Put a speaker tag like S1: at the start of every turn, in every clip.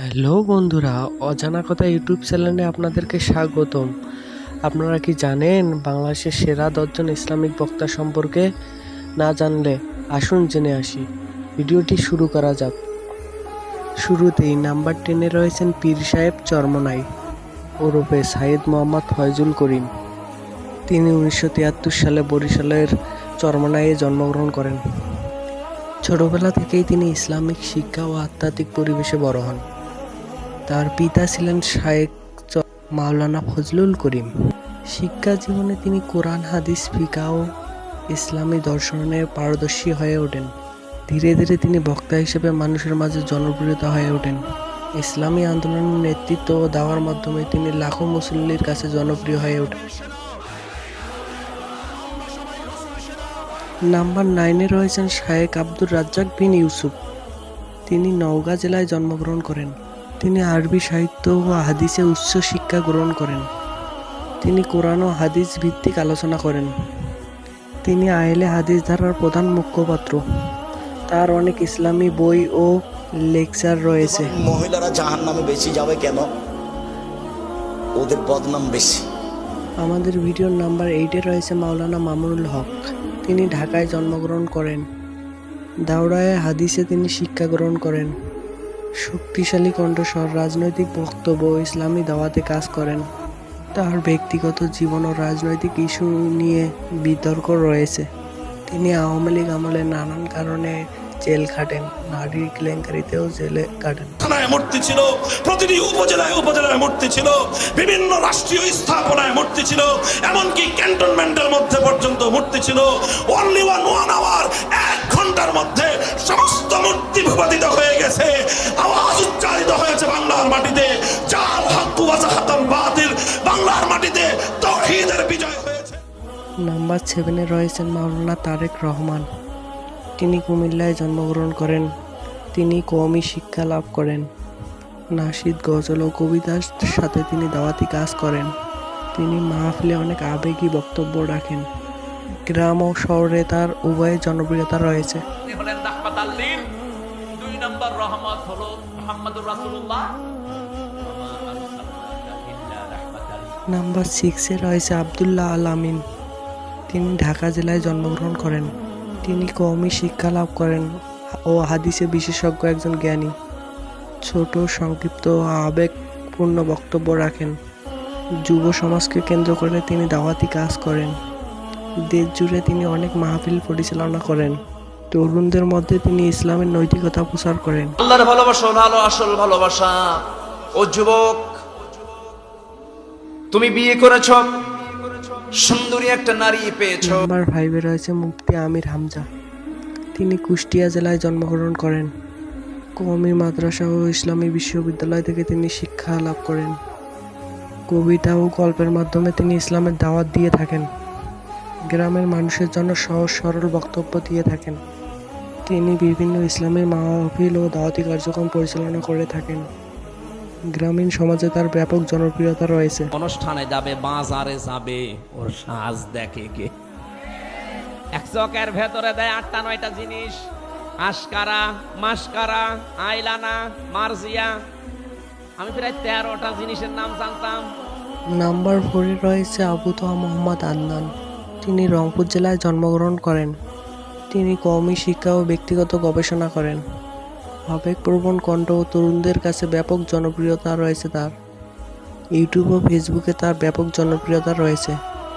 S1: Hello বন্ধুরা, অজানা কথা ইউটিউব চ্যানেলে আপনাদেরকে স্বাগতম। আপনারা কি জানেন বাংলাদেশের সেরা দশজন ইসলামিক বক্তা সম্পর্কে? না জানলে আসুন জেনে আসি। ভিডিওটি শুরু করা যাক। শুরুতেই নাম্বার টেনে রয়েছেন পীর সাহেব চরমনাই, ওরফে সাইদ মোহাম্মদ ফয়জুল করিম। তিনি উনিশশো তিয়াত্তর সালে বরিশালের চরমনাইয়ে জন্মগ্রহণ করেন। ছোটবেলা থেকেই তিনি ইসলামিক শিক্ষা ও আধ্যাত্মিক পরিবেশে বড় হন। তার পিতা ছিলেন শায়েক মাওলানা ফজলুল করিম। শিক্ষা জীবনে তিনি কোরআন, হাদিস, ফিকা ও ইসলামী দর্শনে পারদর্শী হয়ে ওঠেন। ধীরে ধীরে তিনি বক্তা হিসেবে মানুষের মাঝে জনপ্রিয়তা হয়ে ওঠেন। ইসলামী আন্দোলনের নেতৃত্ব দেওয়ার মাধ্যমে তিনি লাখো মুসল্লির কাছে জনপ্রিয় হয়ে ওঠেন। নাম্বার নাইনে রয়েছেন শায়েক আব্দুর রাজ্জাক বিন ইউসুফ। তিনি নওগাঁ জেলায় জন্মগ্রহণ করেন। তিনি আরবি সাহিত্য ও হাদিসে উচ্চ শিক্ষা গ্রহণ করেন। তিনি কোরআন ও হাদিস ভিত্তিক আলোচনা করেন। তিনি আইলে হাদিস ধারার প্রধান মুখপাত্র। তার অনেক ইসলামী বই ও লেকচার রয়েছে।
S2: মহিলারা জাহান নামে বেশি যাবে কেন? ওদের বদনাম বেশি।
S1: আমাদের ভিডিওর নাম্বার এইটে রয়েছে মাওলানা মামুনুল হক। তিনি ঢাকায় জন্মগ্রহণ করেন। দাওড়ায় হাদিসে তিনি শিক্ষা গ্রহণ করেন। শক্তিশালী কণ্ঠস্বর, রাজনৈতিক বক্তব্য ইসলামী দাওয়াতে কাজ করেন। তার ব্যক্তিগত জীবন ও রাজনৈতিক ইস্যু নিয়ে বিতর্ক রয়েছে। তিনি আওয়ামী লীগ আমলে নানান কারণে জেল খাটেন নারী কেলেঙ্কারিতেও জেলে কাটেন।
S3: থানায় মূর্তি ছিল, প্রতিটি উপজেলায় উপজেলায় মূর্তি ছিল, বিভিন্ন রাষ্ট্রীয় স্থাপনায় মূর্তি ছিল, এমনকি ক্যান্টনমেন্টের মধ্যে পর্যন্ত মূর্তি ছিল। অনলি ওয়ান ওয়ান আওয়ার এক ঘণ্টার মধ্যে মূর্তি ভূপাতিত হয়ে গেছে। আওয়াজ উচ্চারিত হয়েছে বাংলার মাটিতে। বাতিল, বাংলার মাটিতে বিজয়
S1: নাম্বার সেভেনে রয়েছেন মাওলানা তারেক রহমান। তিনি কুমিল্লায় জন্মগ্রহণ করেন। তিনি কওমি শিক্ষা লাভ করেন। নাসিদ, গজল ও কবিতার সাথে তিনি দাওয়াতি কাজ করেন। তিনি মাহফিলে অনেক আবেগী বক্তব্য রাখেন। গ্রাম ও শহরে তার উভয় জনপ্রিয়তা রয়েছে।
S4: দুই নম্বর রহমত রাসূলুল্লাহ।
S1: নাম্বার সিক্সে রয়েছে আবদুল্লাহ আল আমিন। তিনি ঢাকা জেলায় জন্মগ্রহণ করেন। তিনি কওমি শিক্ষা লাভ করেন ও হাদিসে বিশেষজ্ঞ একজন জ্ঞানী। ছোট, সংক্ষিপ্ত আবেগপূর্ণ বক্তব্য রাখেন। যুব সমাজকে কেন্দ্র করে তিনি দাওয়াতি কাজ করেন। দেশ জুড়ে তিনি অনেক মাহফিল পরিচালনা করেন। তরুণদের মধ্যে তিনি ইসলামের নৈতিকতা প্রচার করেন।
S4: আল্লাহর ভালোবাসা হলো ভালো আসল ভালোবাসা। ও যুবক তুমি বিয়ে করেছ সুন্দরী একটা নারী পেয়েছ।
S1: নাম্বার ফাইভে রয়েছে মুফতি আমির হামজা। তিনি কুষ্টিয়া জেলায় জন্মগ্রহণ করেন। কওমি মাদ্রাসা ও ইসলামী বিশ্ববিদ্যালয় থেকে তিনি শিক্ষা লাভ করেন। কবিতা ও গল্পের মাধ্যমে তিনি ইসলামের দাওয়াত দিয়ে থাকেন। গ্রামের মানুষের জন্য সহজ সরল বক্তব্য দিয়ে থাকেন। তিনি বিভিন্ন ইসলামী মাহফিল ও দাওয়াতি কার্যক্রম পরিচালনা করে থাকেন। গ্রামীণ সমাজে তার ব্যাপক জনপ্রিয়তা রয়েছে।
S4: অনুষ্ঠানে যাবে বাজারে যাবে ওর সাজ দেখে কে? এক চকের ভেতরে দেয় আটটা নয়টা জিনিস। আশকারা মাসকারা আইলানা মার্জিয়া। আমি প্রায় তেরোটা জিনিসের নাম জানতাম।
S1: নাম্বার ফোরে রয়েছে আবু তোহা মোহাম্মদ আদনান তিনি রংপুর জেলায় জন্মগ্রহণ করেন। তিনি কওমি শিক্ষা ও ব্যক্তিগত গবেষণা করেন। আবেগপ্রবণ কণ্ঠ ও তরুণদের কাছে ব্যাপক জনপ্রিয়তা রয়েছে তার। ইউটিউব ও ফেসবুকে তার ব্যাপক জনপ্রিয়তা রয়েছে।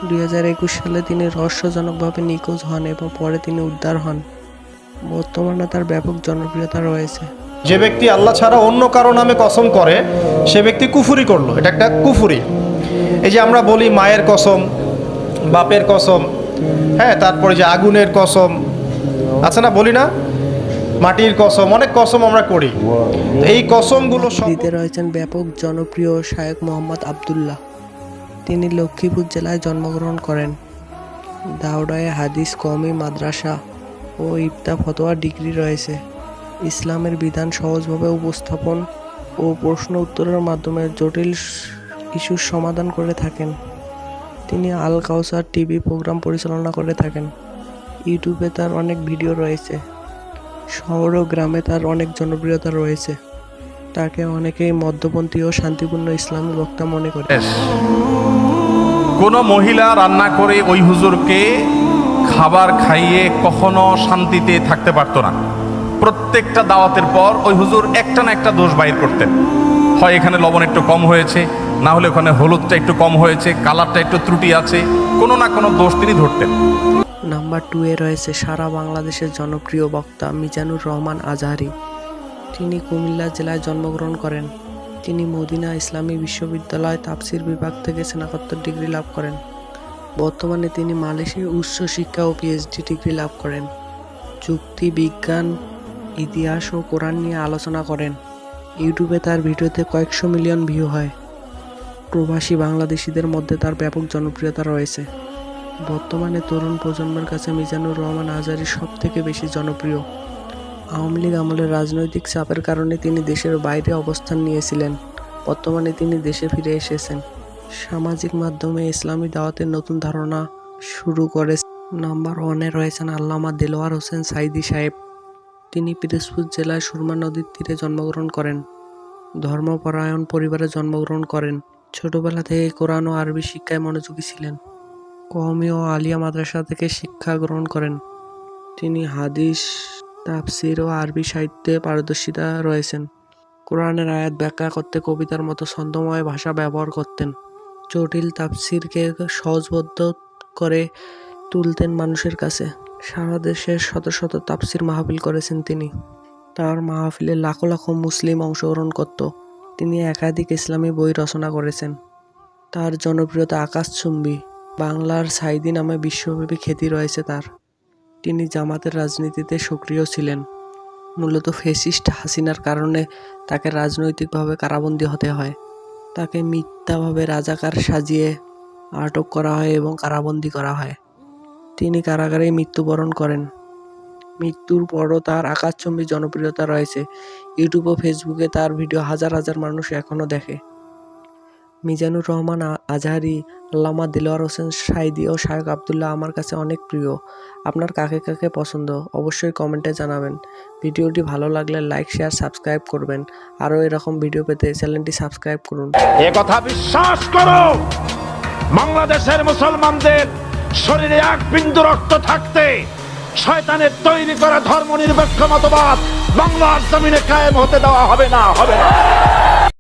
S1: দুই হাজার একুশ সালে তিনি রহস্যজনকভাবে নিখোঁজ হন এবং পরে তিনি উদ্ধার হন। বর্তমানে তার ব্যাপক জনপ্রিয়তা রয়েছে।
S5: যে ব্যক্তি আল্লাহ ছাড়া অন্য কারও নামে কসম করে, সে ব্যক্তি কুফুরি করল। এটা একটা কুফুরি। এই যে আমরা বলি মায়ের কসম বাপের কসম। হ্যাঁ তারপরে যে আগুনের কসম। আছে না, বলি না? মাটির কসম, অনেক কসম আমরা করি। এই কসমগুলো
S1: দিতে রয়েছেন ব্যাপক জনপ্রিয় শায়েক মোহাম্মদ আবদুল্লাহ। তিনি লক্ষ্মীপুর জেলায় জন্মগ্রহণ করেন। দাওড়ায় হাদিস, কওমি, মাদ্রাসা ও ইফতা ফতোয়া ডিগ্রি রয়েছে। ইসলামের বিধান সহজভাবে উপস্থাপন ও প্রশ্ন উত্তরের মাধ্যমে জটিল ইস্যুর সমাধান করে থাকেন। তিনি আল কাউসার টিভি প্রোগ্রাম পরিচালনা করে থাকেন। ইউটিউবে তার অনেক ভিডিও রয়েছে। শহর ও গ্রামে তার অনেক জনপ্রিয়তা রয়েছে। তাকে অনেকেই মধ্যপন্থী ও শান্তিপূর্ণ ইসলামী বক্তা মনে করে।
S6: কোনো মহিলা রান্না করে ওই হুজুরকে খাবার খাইয়ে কখনো শান্তিতে থাকতে পারতো না। প্রত্যেকটা দাওয়াতের পর ওই হুজুর একটা না একটা দোষ বাইর করতেন। হয় এখানে লবণ একটু কম হয়েছে, না হলে ওখানে হলুদটা একটু কম হয়েছে, কালারটা একটু ত্রুটি আছে, কোনো না কোনো দোষ তিনি ধরতেন।
S1: নাম্বার টু এ রয়েছে, সারা বাংলাদেশের জনপ্রিয় বক্তা মিজানুর রহমান আজহারি। তিনি কুমিল্লা জেলায় জন্মগ্রহণ করেন। তিনি মদিনা ইসলামী বিশ্ববিদ্যালয় তাপসির বিভাগ থেকে স্নাতকোত্তর ডিগ্রি লাভ করেন। বর্তমানে তিনি মালয়েশিয়ার উচ্চ শিক্ষা ও পিএইচডি ডিগ্রি লাভ করেন। যুক্তি, বিজ্ঞান ইতিহাস ও কোরআন নিয়ে আলোচনা করেন। ইউটিউবে তার ভিডিওতে কয়েকশো মিলিয়ন ভিউ হয়। প্রবাসী বাংলাদেশিদের মধ্যে তার ব্যাপক জনপ্রিয়তা রয়েছে। বর্তমানে তরুণ প্রজন্মের কাছে মিজানুর রহমান আজারি সব থেকে বেশি জনপ্রিয়। আওয়ামী লীগ আমলের রাজনৈতিক চাপের কারণে তিনি দেশের বাইরে অবস্থান নিয়েছিলেন। বর্তমানে তিনি দেশে ফিরে এসেছেন। সামাজিক মাধ্যমে ইসলামী দাওয়াতের নতুন ধারণা শুরু করে নাম্বার ওয়ানে রয়েছেন আল্লামা দেলোয়ার হোসেন সাইদি সাহেব। তিনি পিরোজপুর জেলায় সুরমা নদীর তীরে জন্মগ্রহণ করেন। ধর্মপরায়ণ পরিবারে জন্মগ্রহণ করেন। ছোটবেলা থেকে কোরআন ও আরবি শিক্ষায় মনোযোগী ছিলেন। কওমি ও আলিয়া মাদ্রাসা থেকে শিক্ষা গ্রহণ করেন। তিনি হাদিস, তাফসির ও আরবি সাহিত্যে পারদর্শিতা রয়েছেন। কোরআনের আয়াত ব্যাখ্যা করতে কবিতার মতো ছন্দময় ভাষা ব্যবহার করতেন। জটিল তাফসিরকে সহজবদ্ধ করে তুলতেন মানুষের কাছে। সারা দেশে শত শত তাফসির মাহফিল করেছেন তিনি। তার মাহফিলে লাখো লাখো মুসলিম অংশগ্রহণ করত। তিনি একাধিক ইসলামী বই রচনা করেছেন। তার জনপ্রিয়তা আকাশচুম্বী, বাংলার সাইদি নামে বিশ্বব্যাপী খ্যাতি রয়েছে তার। তিনি জামাতের রাজনীতিতে সক্রিয় ছিলেন। মূলত ফেসিস্ট হাসিনার কারণে তাকে রাজনৈতিকভাবে কারাবন্দী হতে হয়। তাকে মিথ্যাভাবে রাজাকার সাজিয়ে আটক করা হয় এবং কারাবন্দী করা হয়। তিনি কারাগারে মৃত্যুবরণ করেন। মৃত্যুর পরও তার আকাশচম্বী জনপ্রিয়তা রয়েছে। ইউটিউব ও ফেসবুকে তার ভিডিও হাজার হাজার মানুষ এখনও দেখে। মিজানুর রহমান আজহারি, আল্লামা দিলওয়ার হোসেন, সাইদি ও শায়েক আবদুল্লাহ আমার কাছে অনেক প্রিয়। আপনার কাকে কাকে পছন্দ অবশ্যই কমেন্টে জানাবেন। ভিডিওটি ভালো লাগলে লাইক শেয়ার সাবস্ক্রাইব করবেন। আরও এরকম ভিডিও পেতে চ্যানেলটি সাবস্ক্রাইব করুন।
S3: কথা বিশ্বাস করো! বাংলাদেশের মুসলমানদের শরীরে এক বিন্দু রক্ত থাকতে শয়তানের তৈরি করা ধর্ম নিরপেক্ষ মতবাদ বাংলার জমিনে কায়েম হতে দেওয়া হবে না হবে না।